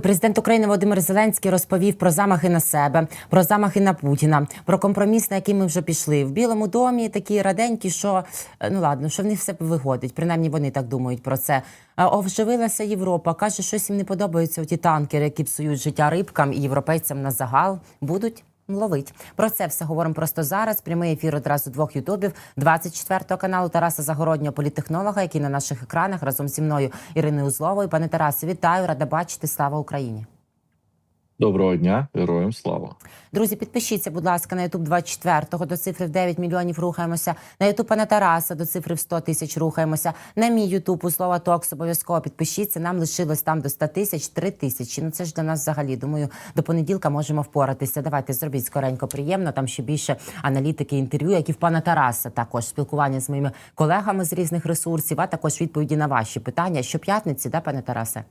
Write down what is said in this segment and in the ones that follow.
Президент України Володимир Зеленський розповів про замахи на себе, про замахи на Путіна, про компроміс, на який ми вже пішли в Білому домі. Такі раденькі, що е, ну ладно, що в них все виходить. Принаймні вони так думають про це. Овживилася Оживилася Європа. каже, щось їм не подобаються ті танкери, які псують життя рибкам і європейцям на загал. Будуть ловить. Про це все говоримо просто зараз. Прямий ефір одразу двох ютубів 24 каналу Тараса Загороднього, політехнолога, який на наших екранах разом зі мною Іриною Узловою. Пане Тарасе, вітаю, рада бачити. Слава Україні. Доброго дня, героям слава. Друзі, підпишіться, будь ласка, на Ютуб 24-го до цифри в 9 мільйонів рухаємося. На Ютуб пана Тараса до цифри в 100 тисяч рухаємося. На мій Ютуб у слова Токс обов'язково підпишіться. Нам лишилось там до 100 тисяч 3 тисячі. Ну це ж для нас взагалі. Думаю, до понеділка можемо впоратися. Давайте зробіть скоренько приємно. Там ще більше аналітики, інтерв'ю, як і в пана Тараса. Також спілкування з моїми колегами з різних ресурсів, а також відповіді на ваші питання. Щоп'ятниці, да, пане Тарасе?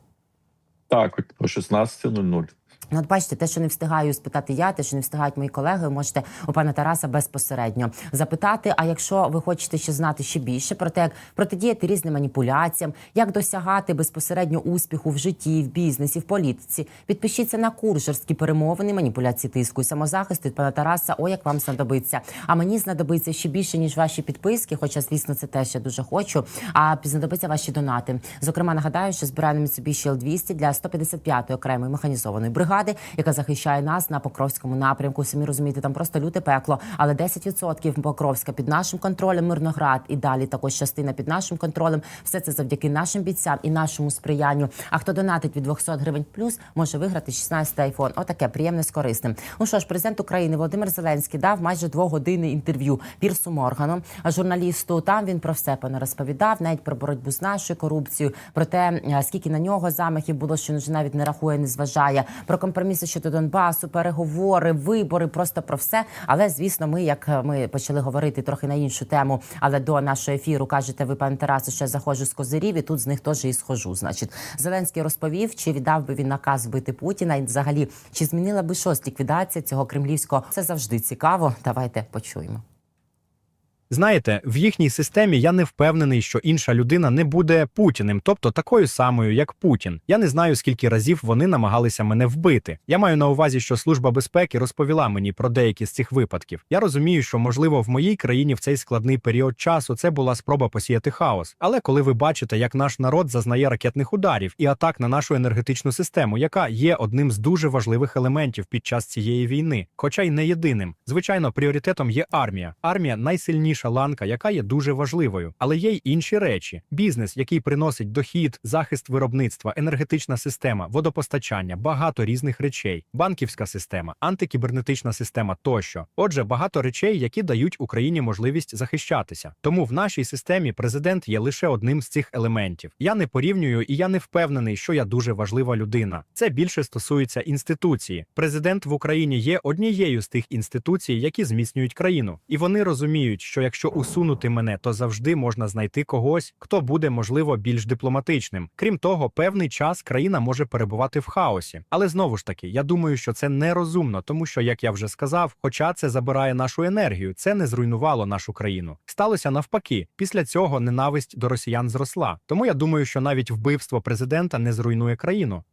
Так, о 16.00. Ну, от бачите, те, що не встигаю спитати я, те, що не встигають мої колеги, можете у пана Тараса безпосередньо запитати. А якщо ви хочете ще знати ще більше про те, як протидіяти різним маніпуляціям, як досягати безпосередньо успіху в житті, в бізнесі, в політиці, підпишіться на курс жорсткі перемовини, маніпуляції тиску і самозахист від пана Тараса. О, як вам знадобиться. А мені знадобиться ще більше ніж ваші підписки. Хоча, звісно, це теж я дуже хочу. А знадобиться ваші донати. Зокрема, нагадаю, що збираємо собі ще 200 для 155-ї окремої механізованої бригади, яка захищає нас на Покровському напрямку. Самі розумієте, там просто люте пекло. Але 10% Покровська під нашим контролем, Мирноград і далі також частина під нашим контролем. Все це завдяки нашим бійцям і нашому сприянню. А хто донатить від 200 гривень плюс, може виграти 16 айфон. Отаке приємне з корисним. Ну що ж, президент України Володимир Зеленський дав майже двогодинне інтерв'ю Пірсу Моргану, журналісту. Там він про все пане розповідав, навіть про боротьбу з нашою корупцією, про те, скільки на нього замахів було, що навіть не рахує, не зважає про компроміси щодо Донбасу, переговори, вибори, просто про все. Але звісно, ми, як е, ми почали говорити трохи на іншу тему, але до нашого ефіру кажете, ви пане Тарасе, що я заходжу з козирів, і тут з них теж і схожу. Значить, Зеленський розповів, чи віддав би він наказ вбити Путіна, і взагалі чи змінила би щось ліквідація цього кремлівського. Це завжди цікаво. Давайте почуємо. Знаєте, в їхній системі я не впевнений, що інша людина не буде путіним, тобто такою самою, як Путін. Я не знаю, скільки разів вони намагалися мене вбити. Я маю на увазі, що служба безпеки розповіла мені про деякі з цих випадків. Я розумію, що можливо в моїй країні в цей складний період часу це була спроба посіяти хаос. Але коли ви бачите, як наш народ зазнає ракетних ударів і атак на нашу енергетичну систему, яка є одним з дуже важливих елементів під час цієї війни, хоча й не єдиним, звичайно, пріоритетом є армія. Армія найсильніша ланка, яка є дуже важливою, але є й інші речі: бізнес, який приносить дохід, захист виробництва, енергетична система, водопостачання, багато різних речей, банківська система, антикібернетична система тощо. Отже, багато речей, які дають Україні можливість захищатися. Тому в нашій системі президент є лише одним з цих елементів. Я не порівнюю і я не впевнений, що я дуже важлива людина. Це більше стосується інституції. Президент в Україні є однією з тих інституцій, які зміцнюють країну, і вони розуміють, що якщо усунути мене, то завжди можна знайти когось, хто буде можливо більш дипломатичним. Крім того, певний час країна може перебувати в хаосі. Але знову ж таки, я думаю, що це нерозумно, тому що, як я вже сказав, хоча це забирає нашу енергію, це не зруйнувало нашу країну. Сталося навпаки. Після цього ненависть до росіян зросла. Тому я думаю, що навіть вбивство президента не зруйнує країну.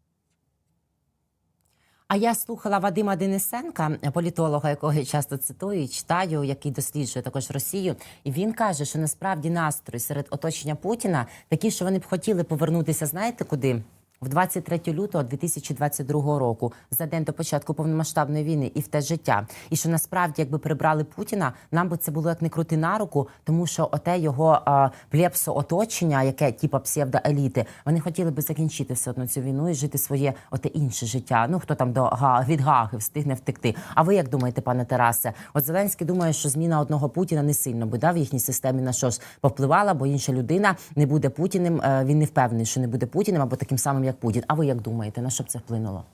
А я слухала Вадима Денисенка, політолога, якого я часто цитую читаю, який досліджує також Росію. І він каже, що насправді настрої серед оточення Путіна такі, що вони б хотіли повернутися. Знаєте куди? В 23 лютого 2022 року, за день до початку повномасштабної війни, і в те життя. І що насправді, якби прибрали Путіна, нам би це було як не крути на руку, тому що оте його а, плепсо оточення, яке типа псевдоеліти, вони хотіли би закінчити все одно цю війну і жити своє оте інше життя. Ну хто там до від Гаги встигне втекти. А ви як думаєте, пане Тарасе? От Зеленський думає, що зміна одного Путіна не сильно би в їхній системі на що ж повпливала, бо інша людина не буде Путіним. е, Він не впевнений, що не буде Путіним або таким самим, як Путін. А ви як думаєте, на що б це вплинуло?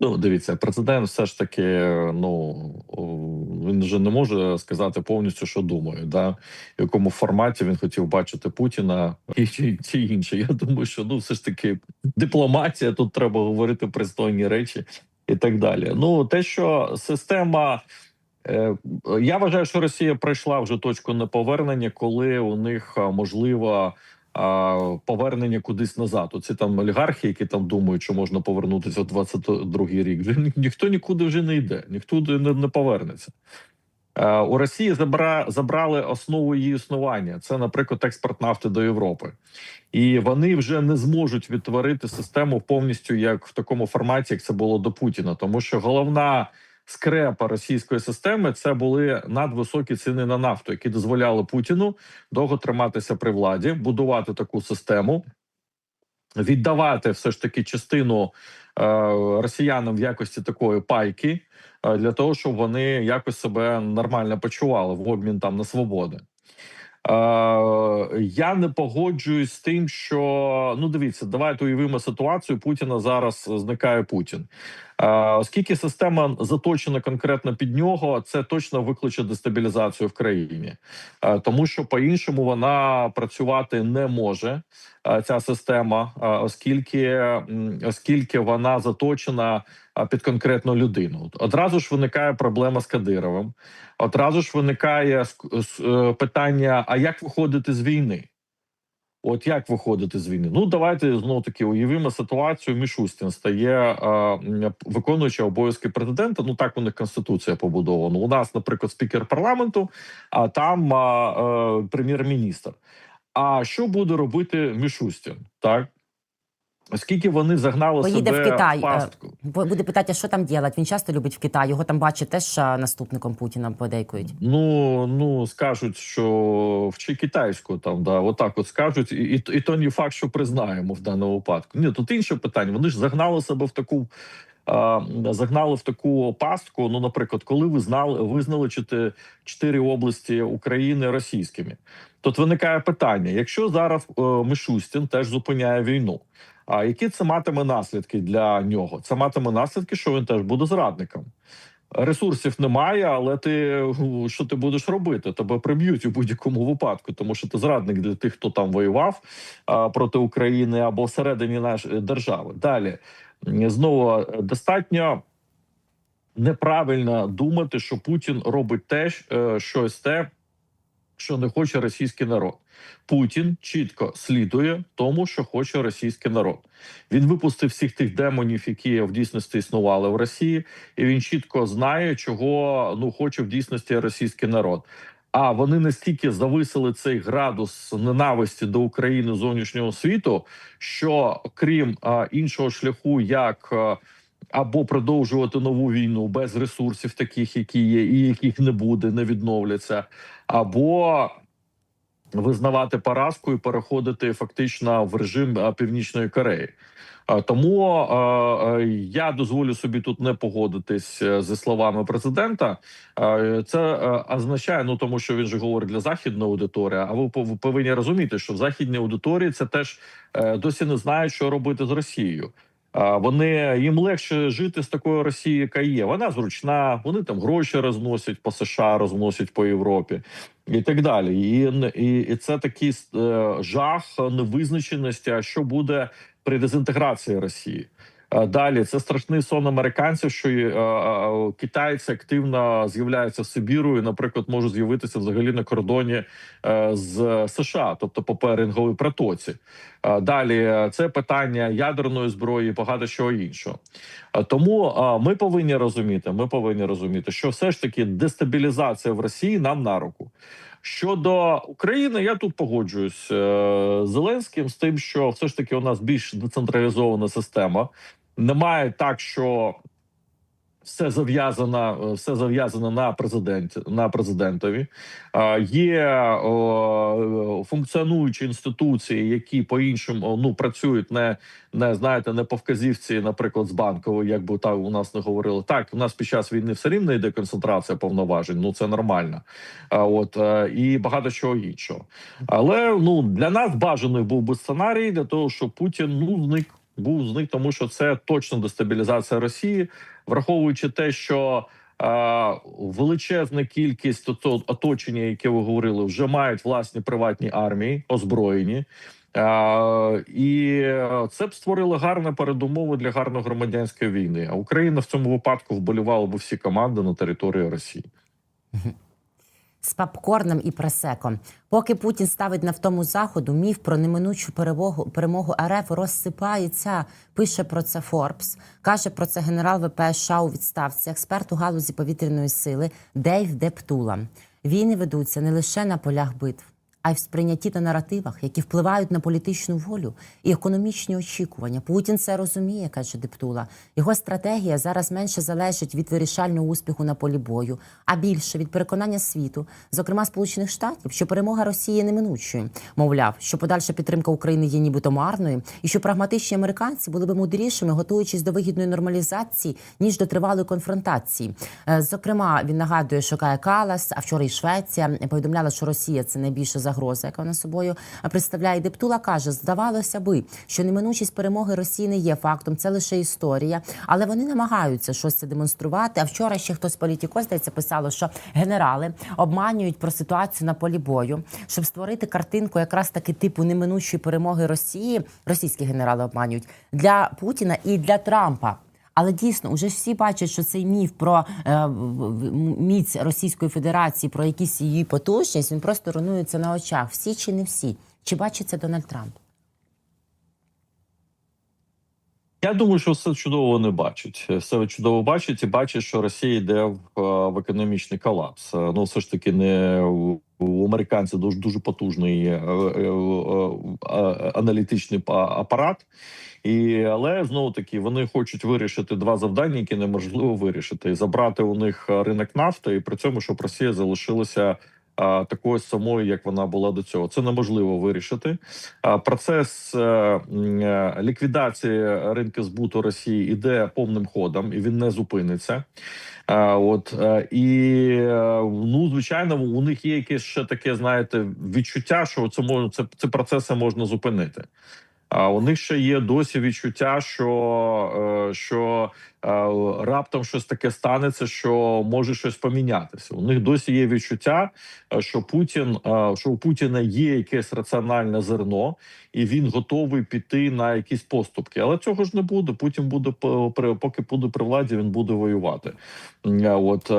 Ну, дивіться, президент все ж таки, ну він вже не може сказати повністю, що думає, да? в якому форматі він хотів бачити Путіна і чи, інше. Я думаю, що ну все ж таки дипломатія, тут треба говорити пристойні речі і так далі. Ну, те, що система. е, Я вважаю, що Росія пройшла вже точку неповернення, коли у них а, можливо а, повернення кудись назад. Оці там олігархи, які там думають, що можна повернутися в 22-й рік. Ні- ніхто нікуди вже не йде, ніхто не, не повернеться. Е, У Росії забра, забрали основу її існування. Це, наприклад, експорт нафти до Європи, і вони вже не зможуть відтворити систему повністю як в такому форматі, як це було до Путіна, тому що головна скрепа російської системи це були надвисокі ціни на нафту, які дозволяли Путіну довго триматися при владі, будувати таку систему, віддавати все ж таки частину е, росіянам в якості такої пайки е, для того, щоб вони якось себе нормально почували в обмін там на свободи. Е, я не погоджуюсь з тим, що ну дивіться, давайте уявимо ситуацію. Путіна зараз зникає Путін. Е, оскільки система заточена конкретно під нього, це точно викличе дестабілізацію в країні, Е, тому що по-іншому вона працювати не може. е, Ця система, оскільки оскільки вона заточена під конкретну людину. Одразу ж виникає проблема з Кадировим. Одразу ж виникає питання: а як виходити з війни? От як виходити з війни? Ну давайте знову таки уявимо ситуацію. Мішустін стає е, виконуючи обов'язки президента. Ну так у них конституція побудована. У нас, наприклад, спікер парламенту, а там е, прем'єр-міністр. А що буде робити Мішустін? Так оскільки вони загнали Поїде себе в Китай. в пастку. Буде питати, що там робити. Він часто любить в Китай. Його там бачить теж наступником Путіна подейкують. Ну ну скажуть, що вчи китайську там, да, отак от скажуть, і, і, і то не факт, що признаємо в даному випадку. Ні, тут інше питання. Вони ж загнали себе в таку. Загнали в таку пастку. Ну, наприклад, коли ви знали, визнали чотири, чотири області України російськими, тут виникає питання: якщо зараз е, Мишустін теж зупиняє війну, а які це матиме наслідки для нього? Це матиме наслідки, що він теж буде зрадником. Ресурсів немає, але ти що ти будеш робити? Тебе приб'ють у будь-якому випадку, тому що ти зрадник для тих, хто там воював а, проти України або всередині нашої держави. Далі знову е, достатньо неправильно думати, що Путін робить те, е, щось те, що не хоче російський народ. Путін чітко слідує тому, що хоче російський народ. Він випустив всіх тих демонів, які в дійсності існували в Росії, і він чітко знає, чого ну хоче в дійсності російський народ. А вони настільки зависили цей градус ненависті до України зовнішнього світу, що крім а, іншого шляху, як а, або продовжувати нову війну без ресурсів, таких які є, і яких не буде, не відновляться, або визнавати поразку і переходити фактично в режим Північної Кореї. Тому а, а, я дозволю собі тут не погодитись е, зі словами президента. Це е, означає, ну тому що він же говорить для західної аудиторії. А ви пов- повинні розуміти, що в західній аудиторії це теж е, досі не знають, що робити з Росією. Вони їм легше жити з такою Росією, яка є. Вона зручна. Вони там гроші розносять по США, розносять по Європі і так далі. І, і, і це такий е, жах невизначеності. А що буде при дезінтеграції Росії? Е, Далі це страшний сон американців, що е, е, китайці активно з'являються Сибіру і, наприклад, можуть з'явитися взагалі на кордоні з США, тобто по перинговій протоці. Далі це питання ядерної зброї, багато чого іншого. Тому ми повинні розуміти, ми повинні розуміти, що все ж таки дестабілізація в Росії нам на руку. Щодо України, я тут погоджуюсь з Зеленським з тим, що все ж таки у нас більш децентралізована система. Немає так, що все зав'язано, все зав'язано на президенті на президентові. Е, Є функціонуючі інституції, які по іншому ну працюють не, не знаєте, не по вказівці, наприклад, з банкової, як би так у нас не говорили. Так, у нас під час війни все рівно йде концентрація повноважень. Ну це нормально. От е, і багато чого іншого. Але ну для нас бажаний був би сценарій для того, щоб Путін ну зник був зник, тому що це точно дестабілізація Росії, враховуючи те, що. е, Величезна кількість оточення, яке ви говорили, вже мають власні приватні армії, озброєні, Е, і це б створило гарні передумови для гарної громадянської війни. А Україна в цьому випадку вболівала б всі команди на території Росії. з попкорном і пресеком. Поки Путін ставить на втому заходу, міф про неминучу перемогу, перемогу РФ розсипається. Пише про це Форбс. Каже про це генерал ВПС США у відставці, експерт у галузі повітряної сили Дейв Дептула. Війни ведуться не лише на полях битв, а й в сприйнятті та наративах, які впливають на політичну волю і економічні очікування. Путін це розуміє, каже Дептула. Його стратегія зараз менше залежить від вирішального успіху на полі бою, а більше від переконання світу, зокрема Сполучених Штатів, що перемога Росії неминучою. Мовляв, що подальша підтримка України є нібито марною, і що прагматичні американці були би мудрішими, готуючись до вигідної нормалізації ніж до тривалої конфронтації. Е, Зокрема, він нагадує, Кая Калас, а вчора і Швеція повідомляла, що Росія це найбільша загроза, яка вона собою представляє. Дептула каже, здавалося би, що неминучість перемоги Росії не є фактом, це лише історія, але вони намагаються щось це демонструвати. А вчора ще хтось політіко, здається, писало, що генерали обманюють про ситуацію на полі бою, щоб створити картинку, якраз таки типу неминучої перемоги Росії. Російські генерали обманюють для Путіна і для Трампа. Але дійсно, уже ж всі бачать, що цей міф про е, міць Російської Федерації, про якісь її потужність, він просто руйнується на очах. Всі чи не всі? Чи бачить це Дональд Трамп? Я думаю, що все чудово вони бачать. Все чудово бачать і бачать, що Росія йде в, е, в економічний колапс. Е, Ну, все ж таки, не у- американців дуже дуже потужний е, е, е, аналітичний па- апарат. І але знову таки вони хочуть вирішити два завдання, які неможливо вирішити: забрати у них ринок нафти, і при цьому, щоб Росія залишилася. Такою самою, як вона була до цього, це неможливо вирішити. Процес е, е, ліквідації ринку збуту Росії іде повним ходом, і він не зупиниться. От е, і ну звичайно, у них є якесь ще таке, знаєте, відчуття, що це можна це, це процеси можна зупинити. А у них ще є досі відчуття, що, е, що е, раптом щось таке станеться, що може щось помінятися. У них досі є відчуття, е, що Путін, що у Путіна є якесь раціональне зерно, і він готовий піти на якісь поступки. Але цього ж не буде. Путін буде по- поки буде при владі, він буде воювати. От.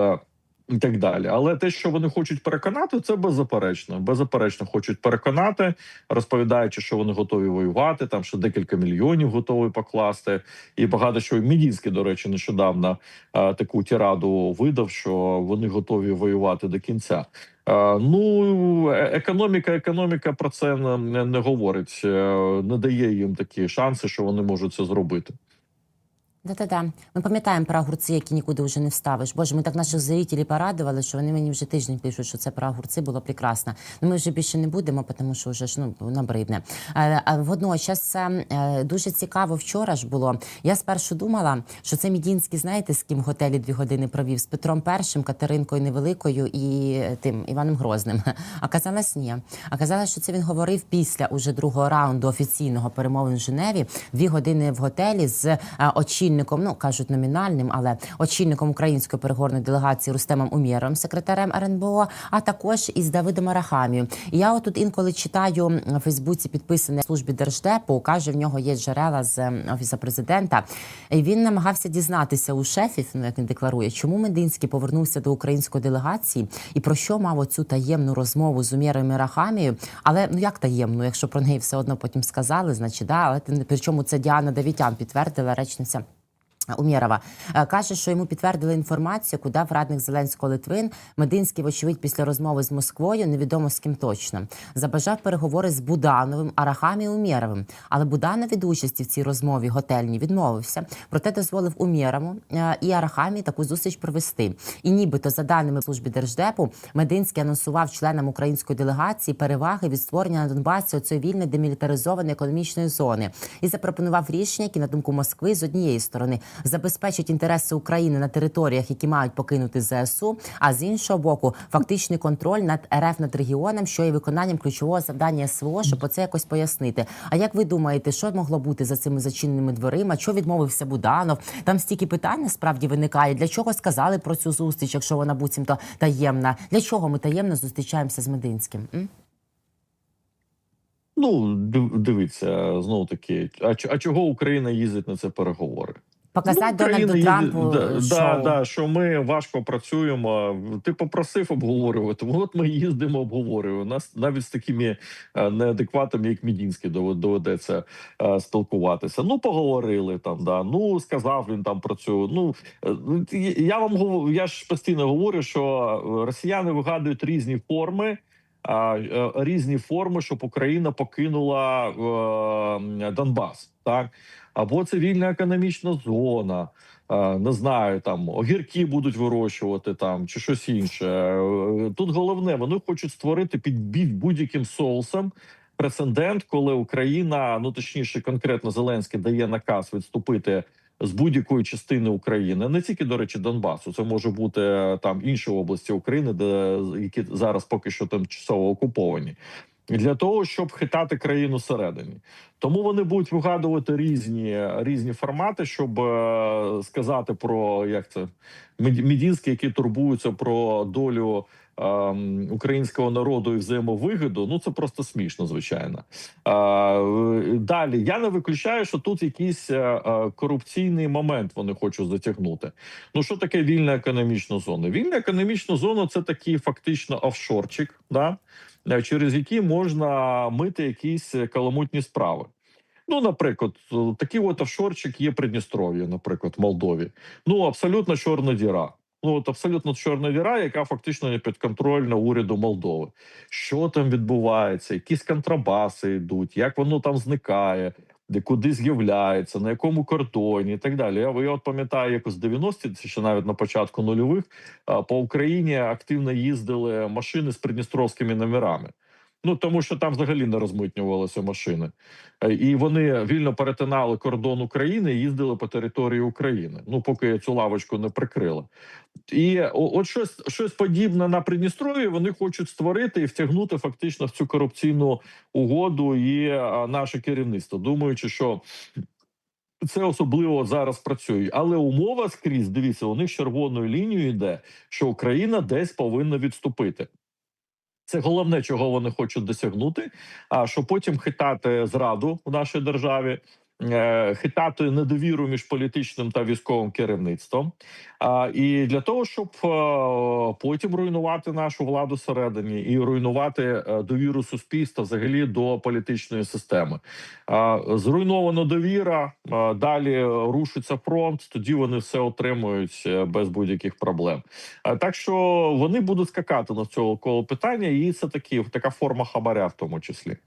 І так далі, але те, що вони хочуть переконати, це беззаперечно. Беззаперечно хочуть переконати, розповідаючи, що вони готові воювати. Там ще декілька мільйонів готові покласти. І багато що Мідінський, до речі, нещодавно е, таку тираду видав, що вони готові воювати до кінця. Е, ну, е- економіка, економіка про це не, не, говорить, не дає їм такі шанси, що вони можуть це зробити. Да-да-да. Ми пам'ятаємо про огурці, які нікуди вже не вставиш. Боже, ми так наших зрителів порадували, що вони мені вже тиждень пишуть, що це про огурці було прекрасно. Ну ми вже більше не будемо, тому що вже ж ну набридне. Е, А водночас е, дуже цікаво. Вчора ж було. Я спершу думала, що це Мідінський, знаєте, з ким готелі дві години провів з Петром І, Катеринкою Невеликою і е, тим Іваном Грозним. А казалось, ні. А казалось, що це він говорив після уже другого раунду офіційного перемовин в Женеві. Дві години в готелі з е, очільником, ну кажуть номінальним, але очільником української переговорної делегації Рустемом Умєром, секретарем РНБО, а також із Давидом Арахамією. І я отут інколи читаю в Фейсбуці підписаний службі держдепу. каже, в нього є джерела з офісу президента. Він намагався дізнатися у шефів, ну як він декларує, чому Мединський повернувся до української делегації і про що мав оцю таємну розмову з Умєром і Арахамією. Але ну як таємну, якщо про неї все одно потім сказали, значить да. Але тим- причому це Діана Давітян підтвердила речниця. Умєрова Е, каже, що йому підтвердили інформацію, куди в радник Зеленського Литвин Мединський, вочевидь, після розмови з Москвою, невідомо з ким точно, забажав переговори з Будановим, Арахамі Умєровим. Але Буданов від участі в цій розмові готельній відмовився. Проте дозволив Умєрову е, і Арахамі таку зустріч провести. І нібито, за даними служби держдепу, Мединський анонсував членам української делегації переваги від створення на Донбасі цієї вільної демілітаризованої економічної зони і запропонував рішення, які на думку Москви з однієї сторони забезпечить інтереси України на територіях, які мають покинути ЗСУ, а з іншого боку, фактичний контроль над РФ над регіоном, що є виконанням ключового завдання СВО, щоб це якось пояснити. А як ви думаєте, що могло бути за цими зачиненими дверима? Що відмовився Буданов? Там стільки питань насправді виникає. Для чого сказали про цю зустріч, якщо вона буцімто таємна? Для чого ми таємно зустрічаємося з Мединським? Ну, див- дивіться, знову таки, а, чого Україна їздить на ці переговори? Показати Ну, Дональду їде- Трампу да, е, да, да, що ми важко працюємо. Ти попросив обговорювати. От ми їздимо, обговорюємо. Нас навіть з такими е, неадекватами, як Мідінський, доведеться е, спілкуватися. Ну, поговорили там. Да. Ну сказав він там про цю. Ну е, я вам говорю, я ж постійно говорю, що росіяни вигадують різні форми. Різні форми, щоб Україна покинула Донбас, так або це вільна економічна зона, е, не знаю, там огірки будуть вирощувати там чи щось інше. Е, Тут головне, вони хочуть створити під будь-яким соусом прецедент, коли Україна, ну точніше, конкретно Зеленський дає наказ відступити. З будь-якої частини України, не тільки до речі, Донбасу, це може бути е, там інші області України, де які зараз поки що тимчасово окуповані, для того, щоб хитати країну всередині. Тому вони будуть вигадувати різні різні формати, щоб е, сказати про як це медінські, які турбуються про долю українського народу і взаємовигоду. Ну це просто смішно, звичайно. Е, далі я не виключаю, що тут якийсь е, е, корупційний момент вони хочуть затягнути. Ну що таке вільна економічна зона? Вільна економічна зона це такий фактично офшорчик, да? через який можна мити якісь каламутні справи. Ну, наприклад, такий от офшорчик є Придністров'я, наприклад, в Молдові. Ну, абсолютно чорна діра. Ну, от абсолютно чорна віра, яка фактично не підконтрольна уряду Молдови. Що там відбувається, якісь контрабаси йдуть, як воно там зникає, де куди з'являється, на якому кордоні і так далі. Я, я от пам'ятаю, якось 90-ті, ще навіть на початку нульових, по Україні активно їздили машини з придністровськими номерами. Ну тому що там взагалі не розмитнювалися машини, Е, і вони вільно перетинали кордон України і їздили по території України. Ну поки цю лавочку не прикрили. І от щось щось подібне на Придністров'ї вони хочуть створити і втягнути фактично в цю корупційну угоду і наше керівництво, думаючи, що. Це особливо зараз працює, але умова скрізь дивіться, у них червоною лінією йде, що Україна десь повинна відступити. Це головне, чого вони хочуть досягнути. А що потім хитати зраду в нашій державі, хитати недовіру між політичним та військовим керівництвом. І для того, щоб е, потім руйнувати нашу владу всередині і руйнувати е, довіру суспільства взагалі до політичної системи. Зруйнована довіра, далі рушиться фронт. Тоді вони все отримують е, без будь-яких проблем. Так що вони будуть скакати на цього коло питання, і це такі така форма хабаря, в тому числі.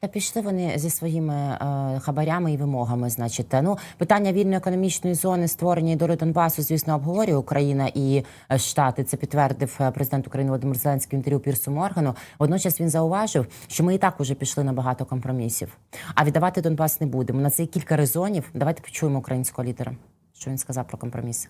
Та пішли вони зі своїми е, хабарями і вимогами. Значить, ну питання вільної економічної зони створення доли Донбасу, звісно, обговорює Україна і е, Штати. Це підтвердив е, президент України Володимир Зеленський в інтерв'ю Пірсу Моргану. Водночас він зауважив, що ми і так уже пішли на багато компромісів. А віддавати Донбас не будемо. На це є кілька резонів. Давайте почуємо українського лідера, що він сказав про компроміси.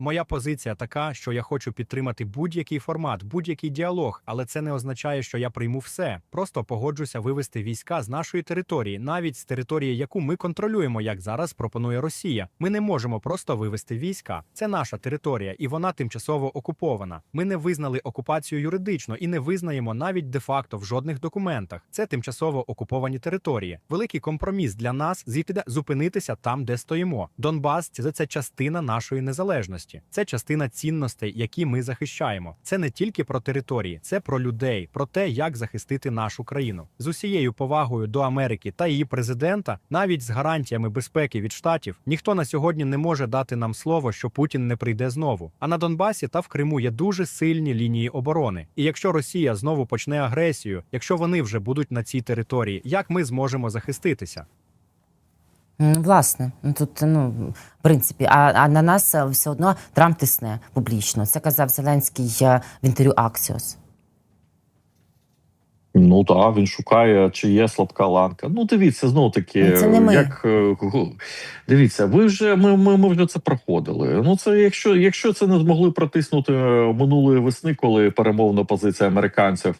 Моя позиція така, що я хочу підтримати будь-який формат, будь-який діалог, але це не означає, що я прийму все. Просто погоджуся вивести війська з нашої території, навіть з території, яку ми контролюємо, як зараз пропонує Росія. Ми не можемо просто вивести війська. Це наша територія, і вона тимчасово окупована. Ми не визнали окупацію юридично і не визнаємо навіть де-факто в жодних документах. Це тимчасово окуповані території. Великий компроміс для нас звідти зупинитися там, де стоїмо. Донбас це, це частина нашої незалежності. Це частина цінностей, які ми захищаємо. Це не тільки про території, це про людей, про те, як захистити нашу країну з усією повагою до Америки та її президента, навіть з гарантіями безпеки від штатів, ніхто на сьогодні не може дати нам слово, що Путін не прийде знову. А на Донбасі та в Криму є дуже сильні лінії оборони. І якщо Росія знову почне агресію, якщо вони вже будуть на цій території, як ми зможемо захиститися? Власне, ну тут ну в принципі, а, а на нас е, все одно Трамп тисне публічно. Це казав Зеленський е, в інтерв'ю Аксіос. Ну так, він шукає, чи є слабка ланка. Ну, дивіться, знову таки, Ну, це не ми. як е, дивіться, ви вже ми, ми, ми вже це проходили. Ну, це якщо, якщо це не змогли протиснути минулої весни, коли перемовна позиція американців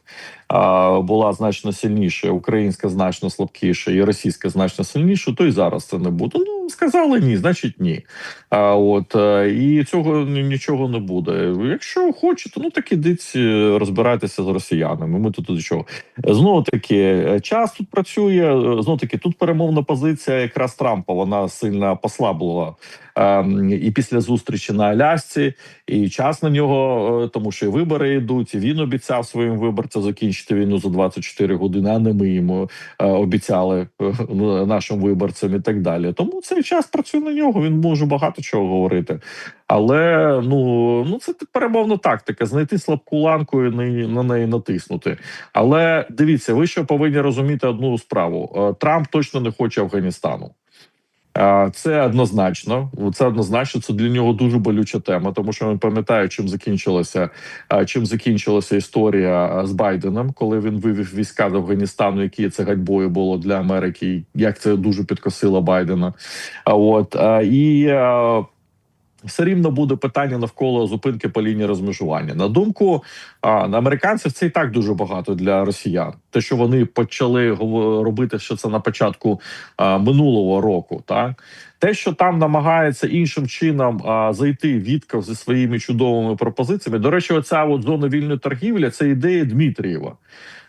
була значно сильніша, українська значно слабкіша і російська значно сильніша, то і зараз це не буде. Ну сказали ні, значить ні. А от е, і цього нічого не буде. Якщо хочете, ну так ідіть е, розбирайтеся з росіянами. Ми тут до чого. Знову таки, е, час тут працює. Знову таки, тут перемовна позиція якраз Трампа вона сильно послаблила ем, і після зустрічі на Алясці, і час на нього, е, тому що і вибори йдуть. І він обіцяв своїм виборцям закінчити війну за 24 години. А не ми йому е, обіцяли е, нашим виборцям і так далі. Тому цей час працює на нього. Він може багато чого говорити. Але ну ну це перемовна тактика: знайти слабку ланку і на, неї натиснути. Але дивіться, ви що повинні розуміти одну справу: Трамп точно не хоче Афганістану. Це однозначно. Це однозначно. Це для нього дуже болюча тема, тому що він пам'ятає, чим закінчилася чим закінчилася історія з Байденом, коли він вивів війська з Афганістану, які це гадьбою було для Америки, як це дуже підкосило Байдена. От і. Все рівно буде питання навколо зупинки по лінії розмежування. На думку американців, це і так дуже багато для росіян. Те, що вони почали робити, що це на початку минулого року, так те, що там намагається іншим чином зайти Вітков зі своїми чудовими пропозиціями. До речі, оця от зона вільної торгівлі це ідея Дмитрієва.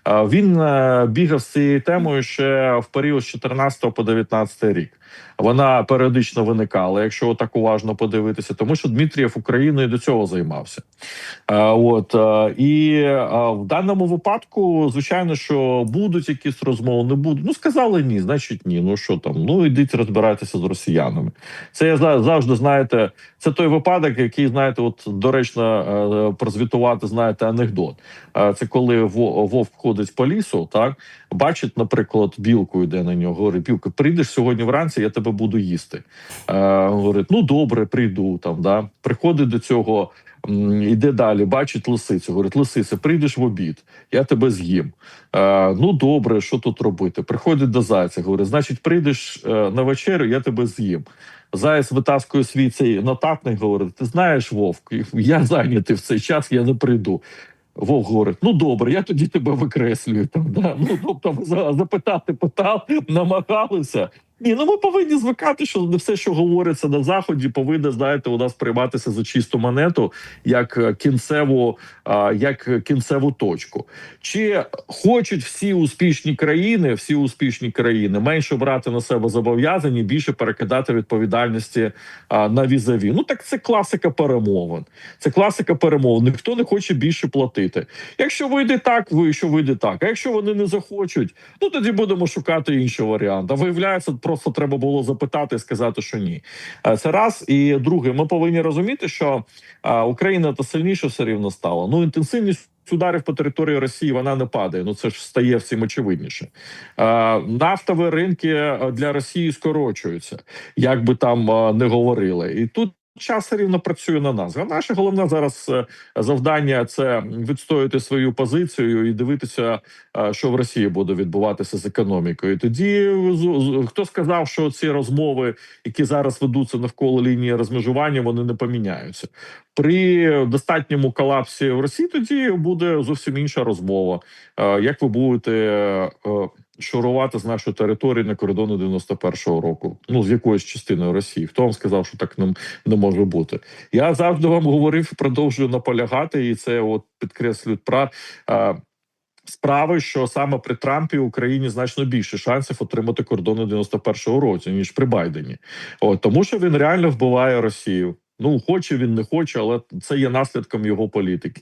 Він е, бігав з цією темою ще в період з 14 по 19 рік. Вона періодично виникала, якщо так уважно подивитися, тому що Дмитрієв Україною до цього займався. Е, От е, і е, в даному випадку, звичайно, що будуть якісь розмови, не будуть. Ну сказали ні, значить ні. Ну що там? Ну ідіть розбирайтеся з росіянами. Це я за- завжди знаєте. Це той випадок, який знаєте, от доречно прозвітувати. Знаєте, анекдот. Це коли вовк ходить по лісу, так бачить, наприклад, білку йде на нього. Говорить, білка, прийдеш сьогодні вранці, я тебе буду їсти. Е, говорить, ну добре, прийду там. Да приходить до цього. м, Іде далі, бачить лисицю. Говорить, лисиця, прийдеш в обід, я тебе з'їм. Е, ну добре, що тут робити? Приходить до зайця, говорить, значить, прийдеш е, на вечерю, я тебе з'їм. Заяць витаскує свій цей нотатник, говорить: ти знаєш, Вовк, я зайнятий в цей час, я не прийду. Вовк говорить: ну добре, я тоді тебе викреслюю. Там, да? Ну тобто, за- запитати питав, намагалися. Ні, ну ми повинні звикати, що не все, що говориться на заході, повинно знаєте, у нас прийматися за чисту монету, як е, кінцеву, як кінцеву точку. Чи хочуть всі успішні країни, всі успішні країни менше брати на себе зобов'язані, більше перекидати відповідальності на візаві? Ну так це класика перемовин. Це класика перемовин. Ніхто не хоче більше платити. Якщо вийде так, ви що вийде так. А якщо вони не захочуть, ну тоді будемо шукати інший варіант. А виявляється, просто треба було запитати і сказати, що ні. Е, Це раз. І друге, ми повинні розуміти, що Україна та сильніше все рівно стала. Ну інтенсивність. Ударів по території Росії вона не падає. Ну це ж стає всім очевидніше. Е, нафтові ринки е, для Росії скорочуються, як би там е, не говорили, і тут. Час все рівно працює на нас. А наше головне зараз е, завдання це відстояти свою позицію і дивитися, е, що в Росії буде відбуватися з економікою. Тоді хто сказав, що ці розмови, які зараз ведуться навколо лінії розмежування, вони не поміняються при достатньому колапсі в Росії. Тоді буде зовсім інша розмова. Е, Як ви будете шурувати з нашої території на кордони 91-го року? Ну з якоюсь частиною Росії? Хто вам сказав, що так не, не може бути? Я завжди вам говорив, продовжую наполягати, і це от підкреслюють про. е, Справи, що саме при Трампі Україні значно більше шансів отримати кордони 91-го року, ніж при Байдені. От тому, що він реально вбиває Росію. Ну хоче він не хоче, але це є наслідком його політики.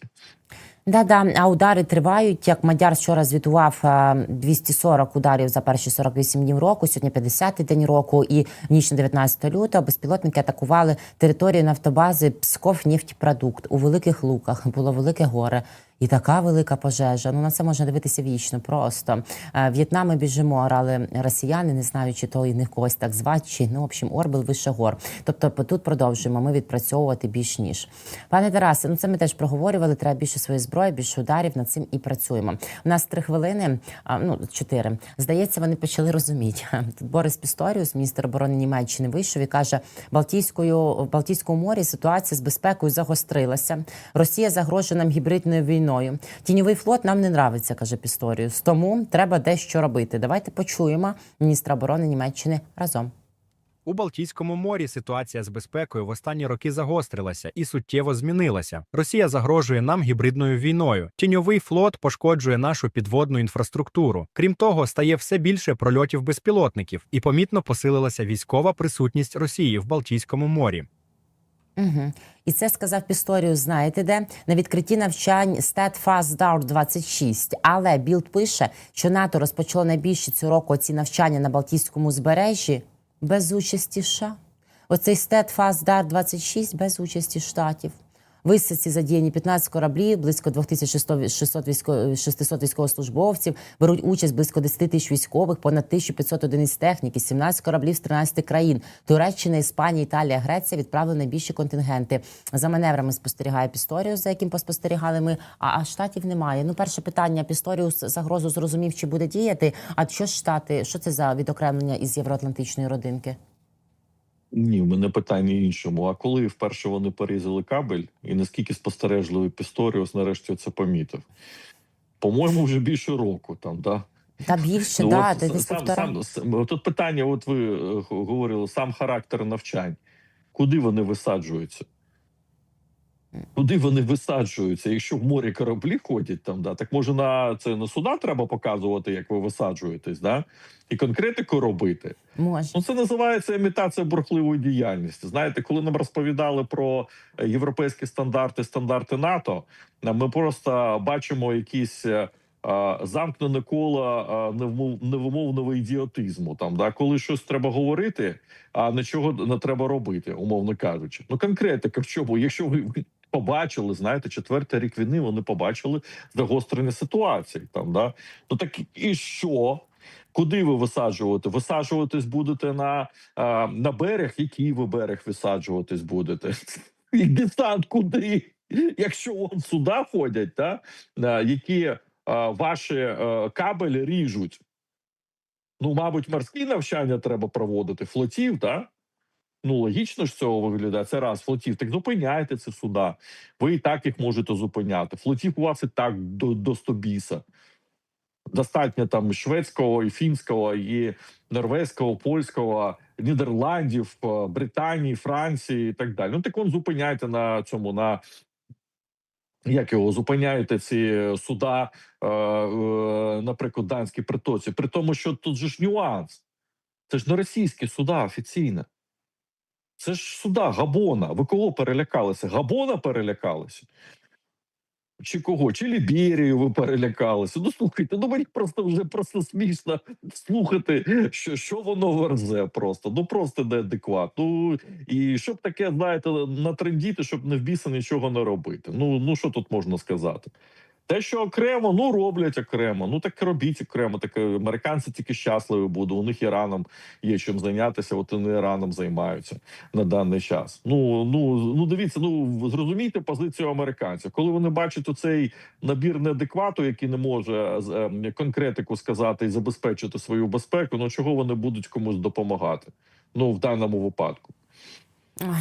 Да, да, а удари тривають. Як Мадяр вчора звітував е, 240 ударів за перші 48 днів року. Сьогодні 50-й день року. І в ніч на 19 лютого безпілотники атакували територію нафтобази Псков нефтьпродукт у великих луках. Було велике горе. І така велика пожежа. Ну на це можна дивитися вічно. Просто Е, В'єтнам біжимо, орали росіяни, не знаю, чи то і не когось так звати, чи ну в общем, Орбел вище гор. Тобто, тут продовжуємо ми відпрацьовувати більш ніж пане Тарасе. Ну це ми теж проговорювали. Треба більше своєї зброї, більше ударів над цим і працюємо. У нас три хвилини, а, ну чотири. Здається, вони почали розуміти. Тут Борис Пісторіус, міністр оборони Німеччини, вийшов і каже: Балтійською в Балтійському морі ситуація з безпекою загострилася. Росія загрожує нам гібридною війною. Тіньовий флот нам не нравиться, каже Пісторіус. Тому треба дещо робити. Давайте почуємо міністра оборони Німеччини разом. У Балтійському морі ситуація з безпекою в останні роки загострилася і суттєво змінилася. Росія загрожує нам гібридною війною. Тіньовий флот пошкоджує нашу підводну інфраструктуру. Крім того, стає все більше прольотів безпілотників і помітно посилилася військова присутність Росії в Балтійському морі. Угу. І це сказав Пісторію, знаєте де? На відкритті навчань Steadfast Dart 26. Але Білд пише, що НАТО розпочало найбільші цього року ці навчання на Балтійському збережжі без участі США. Оцей Steadfast Dart 26 без участі штатів. Висадці задіяні 15 кораблів, близько 2600 військо- 600 військовослужбовців, беруть участь близько 10 тисяч військових, понад 1500 одиниць техніки, 17 кораблів з 13 країн. Туреччина, Іспанія, Італія, Греція відправили найбільші контингенти. За маневрами спостерігає Пісторіус, за яким поспостерігали ми, а, а штатів немає. Ну, перше питання, Пісторіус загрозу зрозумів, чи буде діяти. А що штати, що це за відокремлення із євроатлантичної родинки? Ні, в мене питання іншому. А коли вперше вони порізали кабель, і наскільки спостережливий Пісторіус нарешті це помітив? По-моєму, вже більше року там, да? Та більше, Ну, да, от сам, сам, сам, тут питання, от ви е, говорили, сам характер навчань. Куди вони висаджуються? Куди вони висаджуються? Якщо в морі кораблі ходять там, да, так може на це на суда треба показувати, як ви висаджуєтесь, да? і конкретику робити. Може. Ну, це називається імітація бурхливої діяльності. Знаєте, коли нам розповідали про е, європейські стандарти, стандарти НАТО, е, ми просто бачимо якісь. е, Замкнене коло невимовного ідіотизму. Там да коли щось треба говорити, а нічого не треба робити, умовно кажучи. Ну конкретика в чому? Якщо ви побачили, знаєте, четвертий рік війни вони побачили загострення ситуації. Там да ну так і що? Куди ви висаджувати? Висаджуватись будете на, на берег, який ви берег висаджуватись будете? І десант куди? Якщо вон сюди ходять, та, е, які е, ваші е, кабелі ріжуть. Ну, мабуть, морські навчання треба проводити, флотів, так? Ну, логічно ж цього виглядає. Це раз флотів. Так зупиняйте це суда. Ви і так їх можете зупиняти. Флотів у вас і так до, до стобіса. Достатньо там шведського, і фінського, і норвезького, польського, Нідерландів, е, Британії, Франції і так далі. Ну так он зупиняйте на цьому на. Як його зупиняєте ці суда, е, е, наприклад, данській притоці, при тому, що тут же ж нюанс. Це ж не російські суда офіційно. Це ж суда Габона. Ви кого перелякалися? Габона перелякалися? Чи кого? Чи Ліберію ви перелякалися? Ну слухайте, ну мені просто вже просто смішно слухати, що, що воно верзе просто. Ну просто неадекват. Ну і щоб таке, знаєте, натрендіти, щоб не в біса нічого не робити. Ну, ну що тут можна сказати? Те, що окремо, ну роблять окремо. Ну так робіть окремо. Так е, американці тільки щасливі будуть. У них Іраном є чим зайнятися. От вони Іраном займаються на даний час. Ну ну ну дивіться, ну зрозумійте позицію американців, коли вони бачать оцей набір неадеквату, який не може з- ем, конкретику сказати і забезпечити свою безпеку. Ну чого вони будуть комусь допомагати? Ну в даному випадку.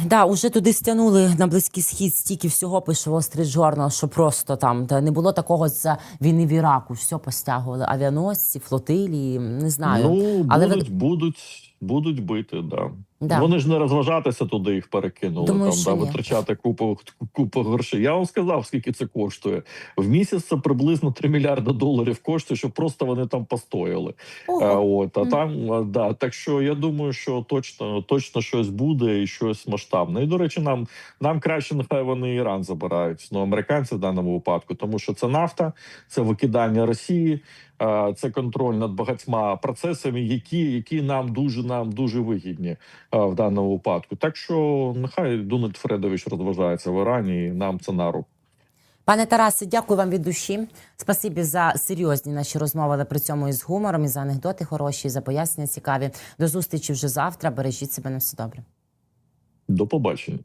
Да, уже туди стягнули на близький схід стільки всього пише Wall Street Journal, що просто там та не було такого з війни в Іраку. Все постягували авіаносці, флотилії. Не знаю. Ну Але ви- будуть, будуть, будуть бити, да. Да. Вони ж не розважатися туди їх перекинули. Думаю, там да, витрачати купу купу грошей. Я вам сказав, скільки це коштує. В місяць це приблизно 3 мільярди доларів коштує, щоб просто вони там постояли. Ого. А, от а Мгм. там да, так що я думаю, що точно точно щось буде і щось масштабне. І до речі, нам нам краще нехай вони Іран забирають. Ну американці в даному випадку, тому що це нафта, це викидання Росії, це контроль над багатьма процесами, які, які нам дуже нам дуже вигідні в даному випадку. Так що нехай Дональд Фредович розважається в Ірані, і нам це на руку. Пане Тарасе, дякую вам від душі. Спасибі за серйозні наші розмови, але при цьому і з гумором, і за анекдоти хороші, і за пояснення цікаві. До зустрічі вже завтра. Бережіть себе на все добре. До побачення.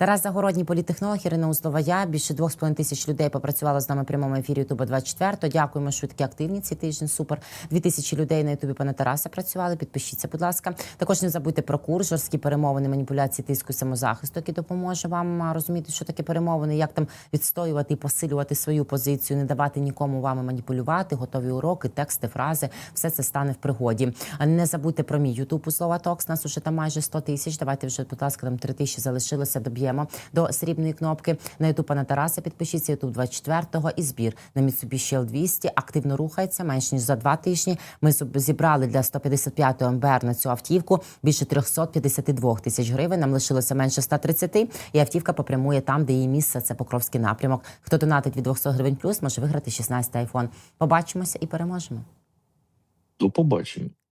Тарас Загородній, політтехнолог, Ірина Узлова, я. Більше двох з половиною тисяч людей попрацювало з нами в прямому ефірі Ютуба 24. Дякуємо, що такі активні цей тиждень. Супер. Дві тисячі людей на Ютубі пана Тараса працювали. Підпишіться, будь ласка. Також не забудьте про курс, жорсткі перемовини, маніпуляції, тиску самозахисту, який допоможе вам розуміти, що таке перемовини, як там відстоювати і посилювати свою позицію, не давати нікому вами маніпулювати, готові уроки, тексти, фрази. Все це стане в пригоді. Не забудьте про мій Ютуб у слова Токс. Нас уже там майже 100 тисяч. Давайте вже, будь ласка, там 3 тисячі залишилося. Доб'ємо до срібної кнопки. На Ютуб пана Тараса підпишіться Ютуб 24-го і збір на Mitsubishi L200 активно рухається. Менш ніж за два тижні. Ми зібрали для 155-го МБР на цю автівку більше 352 тисяч гривень. Нам лишилося менше 130, і автівка попрямує там, де її місце. Це Покровський напрямок. Хто донатить від 200 гривень плюс, може виграти 16 айфон. Побачимося і переможемо. До побачення.